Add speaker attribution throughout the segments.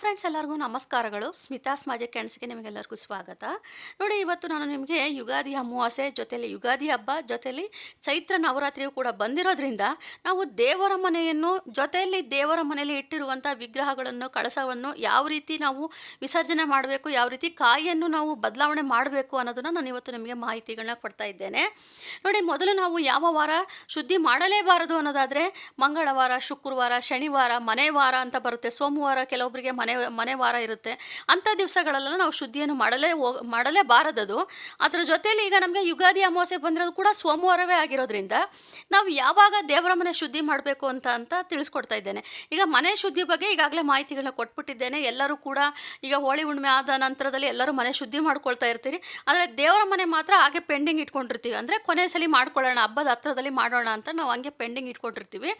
Speaker 1: Friends ಎಲ್ಲರಿಗೂ ನಮಸ್ಕಾರಗಳು. ಸ್ಮಿತಾಸ್ ಮಾಜೆ ಕ್ಯಾಂಡ್ಸ್ಗೆ ನಿಮಗೆಲ್ಲರಿಗೂ ಸ್ವಾಗತ. ನೋಡಿ, ಇವತ್ತು ನಾನು ನಿಮಗೆ ಯುಗಾದಿ ಅಮಾವಾಸ್ಯೆ ಜೊತೆಯಲ್ಲಿ ಯುಗಾದಿ ಹಬ್ಬ ಜೊತೆಯಲ್ಲಿ ಚೈತ್ರ ನವರಾತ್ರಿಯು ಕೂಡ ಬಂದಿರೋದ್ರಿಂದ ನಾವು ದೇವರ ಮನೆಯನ್ನು ಜೊತೆಯಲ್ಲಿ ದೇವರ ಮನೆಯಲ್ಲಿ ಇಟ್ಟಿರುವಂಥ ವಿಗ್ರಹಗಳನ್ನು, ಕಳಸವನ್ನು ಯಾವ ರೀತಿ ನಾವು ವಿಸರ್ಜನೆ ಮಾಡಬೇಕು, ಯಾವ ರೀತಿ ಕಾಯಿಯನ್ನು ನಾವು ಬದಲಾವಣೆ ಮಾಡಬೇಕು ಅನ್ನೋದನ್ನು ನಾನು ಇವತ್ತು ನಿಮಗೆ ಮಾಹಿತಿಗಳನ್ನ ಕೊಡ್ತಾ ಇದ್ದೇನೆ. ನೋಡಿ, ಮೊದಲು ನಾವು ಯಾವ ವಾರ ಶುದ್ಧಿ ಮಾಡಲೇಬಾರದು ಅನ್ನೋದಾದರೆ, ಮಂಗಳವಾರ, ಶುಕ್ರವಾರ, ಶನಿವಾರ ಮನೆ ವಾರ ಅಂತ ಬರುತ್ತೆ. ಸೋಮವಾರ ಕೆಲವೊಬ್ಬರಿಗೆ ಮನೆ ಮನೆ ವಾರ ಇರುತ್ತೆ. ಅಂಥ ದಿವಸಗಳೆಲ್ಲ ನಾವು ಶುದ್ಧಿಯನ್ನು ಮಾಡಲೇ ಹೋಗ್, ಮಾಡಲೇಬಾರದದು. ಅದರ ಜೊತೆಯಲ್ಲಿ ಈಗ ನಮಗೆ ಯುಗಾದಿ ಅಮಾವಾಸ್ಯೆ ಬಂದಿರೋದು ಕೂಡ ಸೋಮವಾರವೇ ಆಗಿರೋದ್ರಿಂದ ನಾವು ಯಾವಾಗ ದೇವರ ಮನೆ ಶುದ್ಧಿ ಮಾಡಬೇಕು ಅಂತ ಅಂತ ತಿಳಿಸ್ಕೊಡ್ತಾ ಇದ್ದೇನೆ. ಈಗ ಮನೆ ಶುದ್ಧಿ ಬಗ್ಗೆ ಈಗಾಗಲೇ ಮಾಹಿತಿಗಳನ್ನ ಕೊಟ್ಬಿಟ್ಟಿದ್ದೇನೆ. ಎಲ್ಲರೂ ಕೂಡ ಈಗ ಹೋಳಿ ಹುಣ್ಣಿಮೆ ಆದ ನಂತರದಲ್ಲಿ ಎಲ್ಲರೂ ಮನೆ ಶುದ್ಧಿ ಮಾಡ್ಕೊಳ್ತಾ ಇರ್ತೀರಿ. ಆದರೆ ದೇವರ ಮನೆ ಮಾತ್ರ ಹಾಗೆ ಪೆಂಡಿಂಗ್ ಇಟ್ಕೊಂಡಿರ್ತೀವಿ. ಅಂದರೆ ಕೊನೆ ಸಲ ಮಾಡ್ಕೊಳ್ಳೋಣ, ಹಬ್ಬದ ಹತ್ರದಲ್ಲಿ ಮಾಡೋಣ ಅಂತ ನಾವು ಹಂಗೆ ಪೆಂಡಿಂಗ್ ಇಟ್ಕೊಂಡಿರ್ತೀವಿ.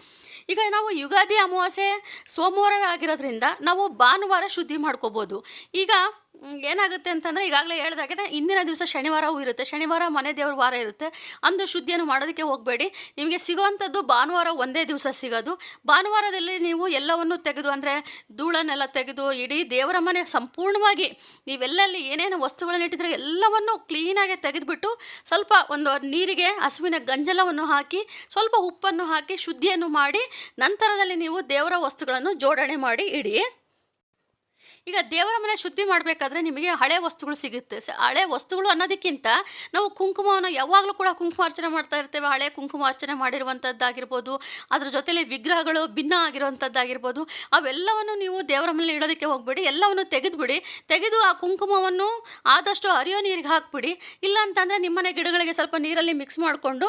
Speaker 1: ಈಗ ನಾವು ಯುಗಾದಿ ಅಮಾವಾಸ್ಯೆ ಸೋಮವಾರವೇ ಆಗಿರೋದ್ರಿಂದ ನಾವು ಭಾನುವಾರ ಶುದ್ಧಿ ಮಾಡ್ಕೋಬೋದು. ಈಗ ಏನಾಗುತ್ತೆ ಅಂತಂದರೆ ಈಗಾಗಲೇ ಹೇಳ್ದಾಗೆ ಇಂದಿನ ದಿವಸ ಶನಿವಾರವೂ ಇರುತ್ತೆ. ಶನಿವಾರ ಮನೆ ದೇವ್ರ ವಾರ ಇರುತ್ತೆ. ಅಂದು ಶುದ್ಧಿಯನ್ನು ಮಾಡೋದಕ್ಕೆ ಹೋಗಬೇಡಿ. ನಿಮಗೆ ಸಿಗೋವಂಥದ್ದು ಭಾನುವಾರ ಒಂದೇ ದಿವಸ ಸಿಗೋದು. ಭಾನುವಾರದಲ್ಲಿ ನೀವು ಎಲ್ಲವನ್ನು ತೆಗೆದು ಅಂದರೆ ಧೂಳನ್ನೆಲ್ಲ ತೆಗೆದು ಇಡೀ ದೇವರ ಮನೆ ಸಂಪೂರ್ಣವಾಗಿ ನೀವೆಲ್ಲಲ್ಲಿ ಏನೇನು ವಸ್ತುಗಳನ್ನ ಇಟ್ಟಿದ್ರೆ ಎಲ್ಲವನ್ನು ಕ್ಲೀನಾಗಿ ತೆಗೆದುಬಿಟ್ಟು ಸ್ವಲ್ಪ ಒಂದು ನೀರಿಗೆ, ಹಸುವಿನ ಗಂಜಲವನ್ನು ಹಾಕಿ, ಸ್ವಲ್ಪ ಉಪ್ಪನ್ನು ಹಾಕಿ ಶುದ್ಧಿಯನ್ನು ಮಾಡಿ ನಂತರದಲ್ಲಿ ನೀವು ದೇವರ ವಸ್ತುಗಳನ್ನು ಜೋಡಣೆ ಮಾಡಿ ಇಡಿ. ಈಗ ದೇವರ ಮನೆ ಶುದ್ಧಿ ಮಾಡಬೇಕಾದ್ರೆ ನಿಮಗೆ ಹಳೆ ವಸ್ತುಗಳು ಸಿಗುತ್ತೆ. ಹಳೆ ವಸ್ತುಗಳು ಅನ್ನೋದಕ್ಕಿಂತ ನಾವು ಕುಂಕುಮವನ್ನು ಯಾವಾಗಲೂ ಕೂಡ ಕುಂಕುಮಾರ್ಚನೆ ಮಾಡ್ತಾ ಇರ್ತೇವೆ. ಹಳೆ ಕುಂಕುಮಾರ್ಚನೆ ಮಾಡಿರುವಂಥದ್ದಾಗಿರ್ಬೋದು, ಅದ್ರ ಜೊತೆಲಿ ವಿಗ್ರಹಗಳು ಭಿನ್ನ ಆಗಿರುವಂಥದ್ದಾಗಿರ್ಬೋದು, ಅವೆಲ್ಲವನ್ನು ನೀವು ದೇವರ ಮನೆ ಇಡೋದಕ್ಕೆ ಹೋಗ್ಬೇಡಿ. ಎಲ್ಲವನ್ನು ತೆಗೆದುಬಿಡಿ. ತೆಗೆದು ಆ ಕುಂಕುಮವನ್ನು ಆದಷ್ಟು ಹರಿಯೋ ನೀರಿಗೆ ಹಾಕ್ಬಿಡಿ. ಇಲ್ಲ ಅಂತಂದರೆ ನಿಮ್ಮನೆ ಗಿಡಗಳಿಗೆ ಸ್ವಲ್ಪ ನೀರಲ್ಲಿ ಮಿಕ್ಸ್ ಮಾಡಿಕೊಂಡು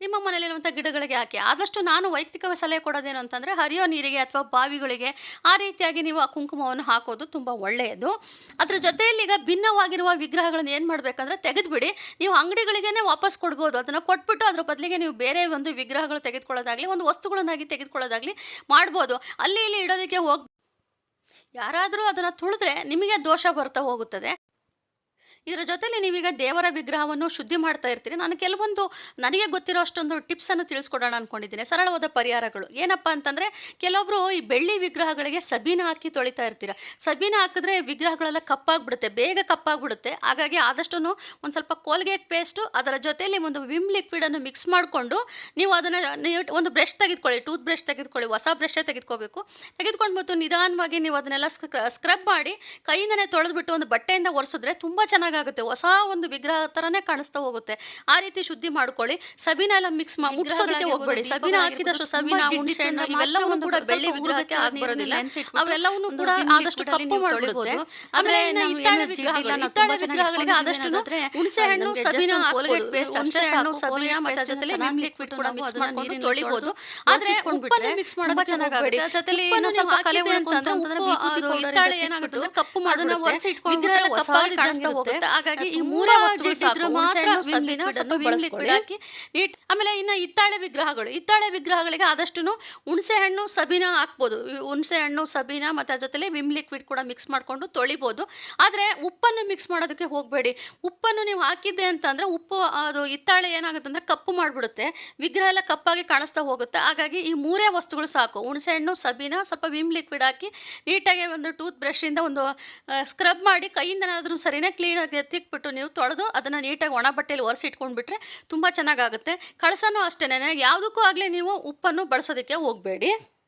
Speaker 1: ನಿಮ್ಮ ಮನೆಯಲ್ಲಿರುವಂಥ ಗಿಡಗಳಿಗೆ ಹಾಕಿ. ಆದಷ್ಟು ನಾನು ವೈಯಕ್ತಿಕ ಸಲಹೆ ಕೊಡೋದೇನು ಅಂತಂದರೆ, ಹರಿಯೋ ನೀರಿಗೆ ಅಥವಾ ಬಾವಿಗಳಿಗೆ ಆ ರೀತಿಯಾಗಿ ನೀವು ಆ ಕುಂಕುಮವನ್ನು ಹಾಕೋದು ತುಂಬ ಒಳ್ಳೆಯದು. ಅದರ ಜೊತೆಯಲ್ಲಿ ಈಗ ಭಿನ್ನವಾಗಿರುವ ವಿಗ್ರಹಗಳನ್ನು ಏನು ಮಾಡಬೇಕಂದ್ರೆ ತೆಗೆದುಬಿಡಿ. ನೀವು ಅಂಗಡಿಗಳಿಗೇ ವಾಪಸ್ ಕೊಡ್ಬೋದು. ಅದನ್ನು ಕೊಟ್ಬಿಟ್ಟು ಅದ್ರ ಬದಲಿಗೆ ನೀವು ಬೇರೆ ಒಂದು ವಿಗ್ರಹಗಳು ತೆಗೆದುಕೊಳ್ಳೋದಾಗಲಿ, ಒಂದು ವಸ್ತುಗಳನ್ನಾಗಿ ತೆಗೆದುಕೊಳ್ಳೋದಾಗಲಿ ಮಾಡ್ಬೋದು. ಅಲ್ಲಿ ಇಲ್ಲಿ ಇಡೋದಕ್ಕೆ ಹೋಗಿ ಯಾರಾದರೂ ಅದನ್ನು ತುಳಿದ್ರೆ ನಿಮಗೆ ದೋಷ ಬರ್ತಾ ಹೋಗುತ್ತದೆ. ಇದರ ಜೊತೆಲಿ ನೀವೀಗ ದೇವರ ವಿಗ್ರಹವನ್ನು ಶುದ್ಧಿ ಮಾಡ್ತಾ ಇರ್ತೀರಿ. ನಾನು ಕೆಲವೊಂದು ನನಗೆ ಗೊತ್ತಿರೋ ಅಷ್ಟೊಂದು ಟಿಪ್ಸನ್ನು ತಿಳಿಸ್ಕೊಡೋಣ ಅಂದ್ಕೊಂಡಿದ್ದೀನಿ ಸರಳವಾದ ಪರಿಹಾರಗಳು. ಏನಪ್ಪ ಅಂತಂದರೆ ಕೆಲವೊಬ್ಬರು ಈ ಬೆಳ್ಳಿ ವಿಗ್ರಹಗಳಿಗೆ ಸಬೀನ ಹಾಕಿ ತೊಳಿತಾ ಇರ್ತೀರ. ಸಬೀನ ಹಾಕಿದ್ರೆ ವಿಗ್ರಹಗಳೆಲ್ಲ ಕಪ್ಪಾಗ್ಬಿಡುತ್ತೆ, ಬೇಗ ಕಪ್ಪಾಗ್ಬಿಡುತ್ತೆ. ಹಾಗಾಗಿ ಆದಷ್ಟು ಒಂದು ಸ್ವಲ್ಪ ಕೋಲ್ಗೇಟ್ ಪೇಸ್ಟು, ಅದರ ಜೊತೆಯಲ್ಲಿ ಒಂದು ವಿಮ್ ಲಿಕ್ವಿಡನ್ನು ಮಿಕ್ಸ್ ಮಾಡಿಕೊಂಡು ನೀವು ಅದನ್ನು ಒಂದು ಬ್ರಷ್ ತೆಗೆದುಕೊಳ್ಳಿ. ಟೂತ್ ಬ್ರಷ್ ತೆಗೆದುಕೊಳ್ಳಿ, ಹೊಸ ಬ್ರಷೇ ತೆಗೆದುಕೋಬೇಕು. ತೆಗೆದುಕೊಂಡ್ಬಿಟ್ಟು ನಿಧಾನವಾಗಿ ನೀವು ಅದನ್ನೆಲ್ಲ ಸ್ಕ್ರಬ್ ಮಾಡಿ ಕೈಯಿಂದನೇ ತೊಳೆದ್ಬಿಟ್ಟು ಒಂದು ಬಟ್ಟೆಯಿಂದ ಒರೆಸಿದ್ರೆ ತುಂಬ ಚೆನ್ನಾಗಾಗುತ್ತೆ ಹೊಸ ಒಂದು ವಿಗ್ರಹ ಥರನೇ ಕಾಣಿಸ್ತಾ ಹೋಗುತ್ತೆ. ಆ ರೀತಿ ಶುದ್ಧಿ ಮಾಡ್ಕೊಳ್ಳಿ. ಸಬೀನ ಎಲ್ಲ ಮಿಕ್ಸ್ ಮಾಡಿ ಮುಟ್ಸೋದಕ್ಕೆ ಹೋಗ್ಬೇಡಿ. ಸಬೀನ ಹಾಕಿದಷ್ಟು ಸಬೀನ ಹುಣಸೆ ಹಣ್ಣು ಇವೆಲ್ಲವೂ ಕೂಡ ಬೆಳ್ಳಿ ವಿಗ್ರಹಕ್ಕೆ ಹಾಕಿ ಬರೋದಿಲ್ಲ ಅವೆಲ್ಲವೂ ಕೂಡ ಆದಷ್ಟು ಕಪ್ಪು ಮಾಡಿಬಿಡುತ್ತೆ. ಆಮೇಲೆ ಹಿತ್ತಾಳೆ ವಿಗ್ರಹಗಳು ಹಿತ್ತಾಳೆ ವಿಗ್ರಹಗಳಿಗೆ ಆದಷ್ಟು ಹುಣಸೆ ಹಣ್ಣು ಸಬೀನ ಕೋಲ್ಗೇಟ್ ಪೇಸ್ಟ್ ಅಷ್ಟೇ ಸಾಕು ಸಬೀನ ಮತ್ತೆ ಜೊತೆಲಿ ವಿಮ್ ಲಿಕ್ವಿಡ್ ಕೂಡ ಮಿಕ್ಸ್ ಮಾಡ್ಕೊಂಡು ತೊಳಿಬಹುದು ಆದ್ರೆ ಉಪ್ಪನ್ನು ಮಿಕ್ಸ್ ಮಾಡೋದು ಚೆನ್ನಾಗಾಗುತ್ತೆ ಜೊತೆಲಿ ಇನ್ನೂ ಸ್ವಲ್ಪ ಕಲೆ ಅಂತಂದ್ರೆ ಉಪ್ಪು ಅದು ಹಿತ್ತಾಳೆ ಏನಾಗುತ್ತೆ ಕಪ್ಪು ಮಾಡೋದನ್ನ ಒರೆಸಿ ಇಟ್ಕೊಂಡು ಕಪ್ಪಾಗಿ ಕಾಣಿಸ್ತಾ ಹೋಗುತ್ತೆ ಹಾಗಾಗಿ ಈ ಮೂರೇ ವಸ್ತುಗಳು ಸಾಕು. ಮಾತ್ರ ನೀಟ್. ಆಮೇಲೆ ಇನ್ನು ಹಿತ್ತಾಳೆ ವಿಗ್ರಹಗಳು. ಹಿತ್ತಾಳೆ ವಿಗ್ರಹಗಳಿಗೆ ಆದಷ್ಟು ಹುಣಸೆ ಹಣ್ಣು ಸಬೀನ ಹಾಕ್ಬೋದು. ಹುಣಸೆ ಹಣ್ಣು ಸಬೀನ ಮತ್ತು ಅದ್ರ ಜೊತೆಲಿ ವಿಮ್ ಲಿಕ್ವಿಡ್ ಕೂಡ ಮಿಕ್ಸ್ ಮಾಡಿಕೊಂಡು ತೊಳಿಬೋದು. ಆದರೆ ಉಪ್ಪನ್ನು ಮಿಕ್ಸ್ ಮಾಡೋದಕ್ಕೆ ಹೋಗಬೇಡಿ. ಉಪ್ಪನ್ನು ನೀವು ಹಾಕಿದ್ದೆ ಅಂತಂದರೆ ಉಪ್ಪು ಅದು ಹಿತ್ತಾಳೆ ಏನಾಗುತ್ತೆ ಅಂದರೆ ಕಪ್ಪು ಮಾಡಿಬಿಡುತ್ತೆ. ವಿಗ್ರಹ ಎಲ್ಲ ಕಪ್ಪಾಗಿ ಕಾಣಿಸ್ತಾ ಹೋಗುತ್ತೆ. ಹಾಗಾಗಿ ಈ ಮೂರೇ ವಸ್ತುಗಳು ಸಾಕು. ಹುಣಸೆ ಹಣ್ಣು ಸಬೀನ ಸ್ವಲ್ಪ ವಿಮ್ ಲಿಕ್ವಿಡ್ ಹಾಕಿ ನೀಟಾಗಿ ಒಂದು ಟೂತ್ ಬ್ರಷಿಂದ ಒಂದು ಸ್ಕ್ರಬ್ ಮಾಡಿ ಕೈಯಿಂದ ಕೈಯಿಂದನಾದರೂ ಸರಿನೇ ಕ್ಲೀನಾಗಿ ತಿಕ್ಬಿಟ್ಟು ನೀವು ತೊಳೆದು ಅದನ್ನು ನೀಟಾಗಿ ಒಣ ಬಟ್ಟೆಯಲ್ಲಿ ಒರೆಸಿ ಇಟ್ಕೊಂಡ್ಬಿಟ್ರೆ ತುಂಬ ಚೆನ್ನಾಗಾಗುತ್ತೆ. ಕಳಸನೂ ಅಷ್ಟೇ ಯಾವುದಕ್ಕೂ ಆಗಲಿ ನೀವು ಉಪ್ಪನ್ನು ಬಳಸೋದಕ್ಕೆ ಹೋಗಬೇಡಿ.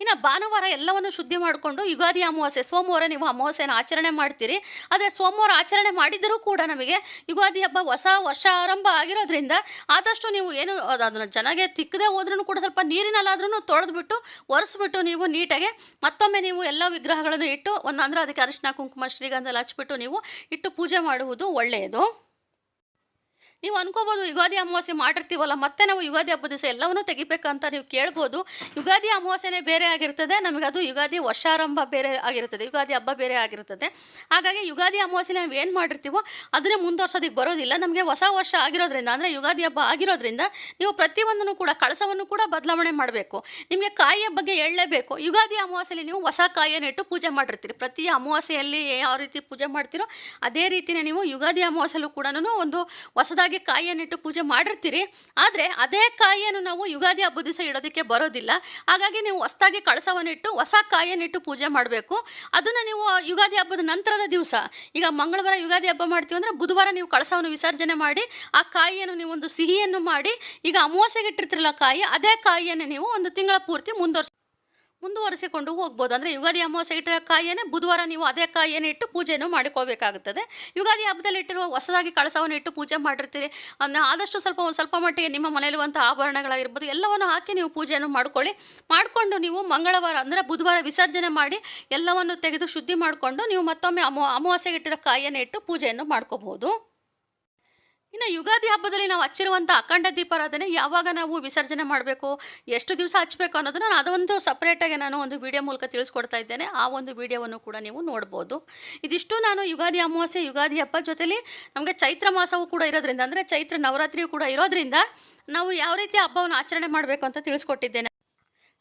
Speaker 1: ಇನ್ನು ಭಾನುವಾರ ಎಲ್ಲವನ್ನು ಶುದ್ಧಿ ಮಾಡಿಕೊಂಡು ಯುಗಾದಿ ಅಮಾವಾಸ್ಯೆ, ಸೋಮವಾರ ನೀವು ಅಮಾವಾಸ್ಯೆನ ಆಚರಣೆ ಮಾಡ್ತೀರಿ. ಆದರೆ ಸೋಮವಾರ ಆಚರಣೆ ಮಾಡಿದರೂ ಕೂಡ ನಮಗೆ ಯುಗಾದಿ ಹಬ್ಬ ಹೊಸ ವರ್ಷ ಆರಂಭ ಆಗಿರೋದ್ರಿಂದ ಆದಷ್ಟು ನೀವು ಏನು ಅದು- ಅದನ್ನು ಜನಗೆ ತಿಕ್ಕದೆ ಹೋದ್ರೂ ಕೂಡ ಸ್ವಲ್ಪ ನೀರಿನಲ್ಲಾದ್ರೂ ತೊಳೆದ್ಬಿಟ್ಟು, ಒರೆಸ್ಬಿಟ್ಟು ನೀವು ನೀಟಾಗಿ ಮತ್ತೊಮ್ಮೆ ನೀವು ಎಲ್ಲ ವಿಗ್ರಹಗಳನ್ನು ಇಟ್ಟು ಒಂದು ಅಂದರೆ ಅದಕ್ಕೆ ಅರಿಶಿನ, ಕುಂಕುಮ, ಶ್ರೀಗಂಧ ಹಚ್ಚಿಬಿಟ್ಟು ನೀವು ಇಟ್ಟು ಪೂಜೆ ಮಾಡುವುದು ಒಳ್ಳೆಯದು. ನೀವು ಅನ್ಕೋಬೋದು, ಯುಗಾದಿ ಅಮಾವಾಸ್ಯೆ ಮಾಡಿರ್ತೀವಲ್ಲ, ಮತ್ತೆ ನಾವು ಯುಗಾದಿ ಹಬ್ಬದ ದಿವಸ ಎಲ್ಲವನ್ನೂ ತೆಗಿಬೇಕಂತ ನೀವು ಕೇಳ್ಬೋದು. ಯುಗಾದಿ ಅಮಾವಾಸ್ಯೆನೇ ಬೇರೆ ಆಗಿರ್ತದೆ, ನಮಗೆ ಅದು ಯುಗಾದಿ ವರ್ಷಾರಂಭ ಬೇರೆ ಆಗಿರ್ತದೆ, ಯುಗಾದಿ ಹಬ್ಬ ಬೇರೆ ಆಗಿರ್ತದೆ. ಹಾಗಾಗಿ ಯುಗಾದಿ ಅಮಾವಾಸ್ಯೆ ನಾವು ಏನು ಮಾಡಿರ್ತೀವೋ, ಅದನ್ನೇ ಮುಂದುವರ್ಸೋದಕ್ಕೆ ಬರೋದಿಲ್ಲ. ನಮಗೆ ಹೊಸ ವರ್ಷ ಆಗಿರೋದ್ರಿಂದ, ಅಂದರೆ ಯುಗಾದಿ ಹಬ್ಬ ಆಗಿರೋದ್ರಿಂದ, ನೀವು ಪ್ರತಿಯೊಂದನ್ನು ಕೂಡ, ಕಳಸವನ್ನು ಕೂಡ ಬದಲಾವಣೆ ಮಾಡಬೇಕು. ನಿಮಗೆ ಕಾಯಿಯ ಬಗ್ಗೆ ಹೇಳಲೇಬೇಕು. ಯುಗಾದಿ ಅಮಾವಾಸ್ಯೆಯಲ್ಲಿ ನೀವು ಹೊಸ ಕಾಯಿಯನ್ನು ಇಟ್ಟು ಪೂಜೆ ಮಾಡಿರ್ತೀರಿ. ಪ್ರತಿ ಅಮಾವಾಸ್ಯೆಯಲ್ಲಿ ಯಾವ ರೀತಿ ಪೂಜೆ ಮಾಡ್ತೀರೋ, ಅದೇ ರೀತಿಯೇ ನೀವು ಯುಗಾದಿ ಅಮಾವಾಸ್ಯೆಲ್ಲೂ ಕೂಡ ಒಂದು ಹೊಸದಾಗಿ ಹೊಸದಾಗಿ ಕಾಯಿಯನ್ನಿಟ್ಟು ಪೂಜೆ ಮಾಡಿರ್ತೀರಿ, ಆದರೆ ಅದೇ ಕಾಯಿಯನ್ನು ನಾವು ಯುಗಾದಿ ಹಬ್ಬದ ದಿವಸ ಇಡೋದಕ್ಕೆ ಬರೋದಿಲ್ಲ. ಹಾಗಾಗಿ ನೀವು ಹೊಸದಾಗಿ ಕಳಸವನ್ನಿಟ್ಟು ಹೊಸ ಕಾಯಿಯನ್ನಿಟ್ಟು ಪೂಜೆ ಮಾಡಬೇಕು. ಅದನ್ನು ನೀವು ಯುಗಾದಿ ಹಬ್ಬದ ನಂತರದ ದಿವಸ, ಈಗ ಮಂಗಳವಾರ ಯುಗಾದಿ ಹಬ್ಬ ಮಾಡ್ತೀವಿ ಅಂದರೆ ಬುಧವಾರ ನೀವು ಕಳಸವನ್ನು ವಿಸರ್ಜನೆ ಮಾಡಿ, ಆ ಕಾಯಿಯನ್ನು ನೀವು ಒಂದು ಸಿಹಿಯನ್ನು ಮಾಡಿ, ಈಗ ಅಮಾವಾಸ್ಯೆಗೆ ಇಟ್ಟಿರ್ತಿರಲ್ಲ ಕಾಯಿ, ಅದೇ ಕಾಯಿಯನ್ನು ನೀವು ಒಂದು ತಿಂಗಳ ಪೂರ್ತಿ ಮುಂದುವರ್ಸ್ ಮುಂದುವರಿಸಿಕೊಂಡು ಹೋಗ್ಬೋದು. ಅಂದರೆ ಯುಗಾದಿ ಅಮಾವಾಸ್ಯೆ ಇಟ್ಟಿರೋ ಕಾಯಿಯೇ ಬುಧವಾರ ನೀವು ಅದೇ ಕಾಯಿಯನ್ನು ಇಟ್ಟು ಪೂಜೆಯನ್ನು ಮಾಡಿಕೊಳ್ಬೇಕಾಗುತ್ತದೆ. ಯುಗಾದಿ ಹಬ್ಬದಲ್ಲಿ ಇಟ್ಟಿರುವ ಹೊಸದಾಗಿ ಕಳಸವನ್ನು ಇಟ್ಟು ಪೂಜೆ ಮಾಡಿರ್ತೀರಿ. ಆದಷ್ಟು ಸ್ವಲ್ಪ ಒಂದು ಸ್ವಲ್ಪ ಮಟ್ಟಿಗೆ ನಿಮ್ಮ ಮನೆಯಲ್ಲಿರುವಂಥ ಆಭರಣಗಳಾಗಿರ್ಬೋದು, ಎಲ್ಲವನ್ನು ಹಾಕಿ ನೀವು ಪೂಜೆಯನ್ನು ಮಾಡ್ಕೊಳ್ಳಿ. ಮಾಡಿಕೊಂಡು ನೀವು ಮಂಗಳವಾರ ಅಂದರೆ ಬುಧವಾರ ವಿಸರ್ಜನೆ ಮಾಡಿ ಎಲ್ಲವನ್ನು ತೆಗೆದು ಶುದ್ಧಿ ಮಾಡಿಕೊಂಡು ನೀವು ಮತ್ತೊಮ್ಮೆ ಅಮೋ, ಅಮಾವಾಸ್ಯೆಗೆ ಇಟ್ಟಿರೋ ಕಾಯಿಯನ್ನು ಇಟ್ಟು ಪೂಜೆಯನ್ನು ಮಾಡ್ಕೋಬಹುದು ಇನ್ನು ಯುಗಾದಿ ಹಬ್ಬದಲ್ಲಿ ನಾವು ಹಚ್ಚಿರುವಂಥ ಅಖಂಡ ದೀಪಾರಾಧನೆ ಯಾವಾಗ ನಾವು ವಿಸರ್ಜನೆ ಮಾಡಬೇಕು, ಎಷ್ಟು ದಿವಸ ಹಚ್ಚಬೇಕು ಅನ್ನೋದನ್ನು ನಾನು ಅದೊಂದು ಸಪ್ರೇಟಾಗಿ ನಾನು ಒಂದು ವಿಡಿಯೋ ಮೂಲಕ ತಿಳಿಸ್ಕೊಡ್ತಾ ಇದ್ದೇನೆ. ಆ ಒಂದು ವಿಡಿಯೋವನ್ನು ಕೂಡ ನೀವು ನೋಡ್ಬೋದು. ಇದಿಷ್ಟು ನಾನು ಯುಗಾದಿ ಅಮಾವಾಸ್ಯೆ, ಯುಗಾದಿ ಹಬ್ಬ ಜೊತೆಲಿ ನಮಗೆ ಚೈತ್ರ ಮಾಸವೂ ಕೂಡ ಇರೋದ್ರಿಂದ, ಅಂದರೆ ಚೈತ್ರ ನವರಾತ್ರಿಯೂ ಕೂಡ ಇರೋದ್ರಿಂದ ನಾವು ಯಾವ ರೀತಿ ಹಬ್ಬವನ್ನು ಆಚರಣೆ ಮಾಡಬೇಕು ಅಂತ ತಿಳಿಸ್ಕೊಟ್ಟಿದ್ದೇನೆ.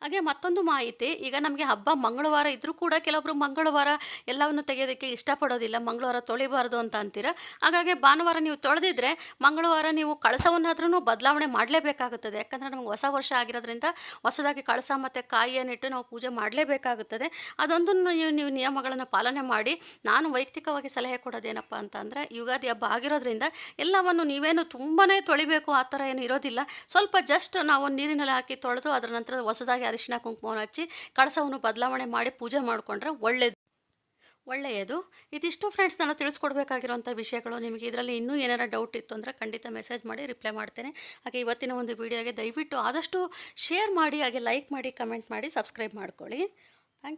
Speaker 1: ಹಾಗೆ ಮತ್ತೊಂದು ಮಾಹಿತಿ, ಈಗ ನಮಗೆ ಹಬ್ಬ ಮಂಗಳವಾರ ಇದ್ದರೂ ಕೂಡ ಕೆಲವೊಬ್ರು ಮಂಗಳವಾರ ಎಲ್ಲವನ್ನು ತೆಗೆಯೋದಕ್ಕೆ ಇಷ್ಟಪಡೋದಿಲ್ಲ, ಮಂಗಳವಾರ ತೊಳಿಬಾರ್ದು ಅಂತ ಅಂತೀರ? ಹಾಗಾಗಿ ಭಾನುವಾರ ನೀವು ತೊಳೆದಿದ್ರೆ ಮಂಗಳವಾರ ನೀವು ಕಳಸವನ್ನಾದ್ರೂ ಬದಲಾವಣೆ ಮಾಡಲೇಬೇಕಾಗುತ್ತದೆ. ಯಾಕಂದರೆ ನಮಗೆ ಹೊಸ ವರ್ಷ ಆಗಿರೋದ್ರಿಂದ ಹೊಸದಾಗಿ ಕಳಸ ಮತ್ತು ಕಾಯಿಯನ್ನಿಟ್ಟು ನಾವು ಪೂಜೆ ಮಾಡಲೇಬೇಕಾಗುತ್ತದೆ. ಅದೊಂದು ನೀವು ನೀವು ನಿಯಮಗಳನ್ನು ಪಾಲನೆ ಮಾಡಿ, ನಾನು ವೈಯಕ್ತಿಕವಾಗಿ ಸಲಹೆ ಕೊಡೋದೇನಪ್ಪ ಅಂತ ಅಂದರೆ ಯುಗಾದಿ ಹಬ್ಬ ಆಗಿರೋದ್ರಿಂದ ಎಲ್ಲವನ್ನು ನೀವೇನು ತುಂಬಾ ತೊಳಿಬೇಕು, ಆ ಥರ ಏನು ಇರೋದಿಲ್ಲ. ಸ್ವಲ್ಪ ಜಸ್ಟ್ ನಾವು ನೀರಿನಲ್ಲಿ ಹಾಕಿ ತೊಳೆದು ಅದರ ನಂತರ ಹೊಸದಾಗಿ ಅರಿಶಿನ ಕುಂಕುಮವನ್ನು ಹಚ್ಚಿ ಕಳಸವನ್ನು ಬದಲಾವಣೆ ಮಾಡಿ ಪೂಜೆ ಮಾಡಿಕೊಂಡ್ರೆ ಒಳ್ಳೆಯದು ಒಳ್ಳೆಯದು. ಇದಿಷ್ಟು ಫ್ರೆಂಡ್ಸ್ ನಾನು ತಿಳಿಸ್ಕೊಡ್ಬೇಕಾಗಿರುವಂಥ ವಿಷಯಗಳು ನಿಮಗೆ ಇದರಲ್ಲಿ ಇನ್ನೂ ಏನಾರ ಡೌಟ್ ಇತ್ತು ಅಂದರೆ ಖಂಡಿತ ಮೆಸೇಜ್ ಮಾಡಿ ರಿಪ್ಲೈ ಮಾಡ್ತೇನೆ. ಹಾಗೆ ಇವತ್ತಿನ ಒಂದು ವಿಡಿಯೋಗೆ ದಯವಿಟ್ಟು ಆದಷ್ಟು ಶೇರ್ ಮಾಡಿ, ಹಾಗೆ ಲೈಕ್ ಮಾಡಿ ಕಮೆಂಟ್ ಮಾಡಿ ಸಬ್ಸ್ಕ್ರೈಬ್ ಮಾಡ್ಕೊಳ್ಳಿ.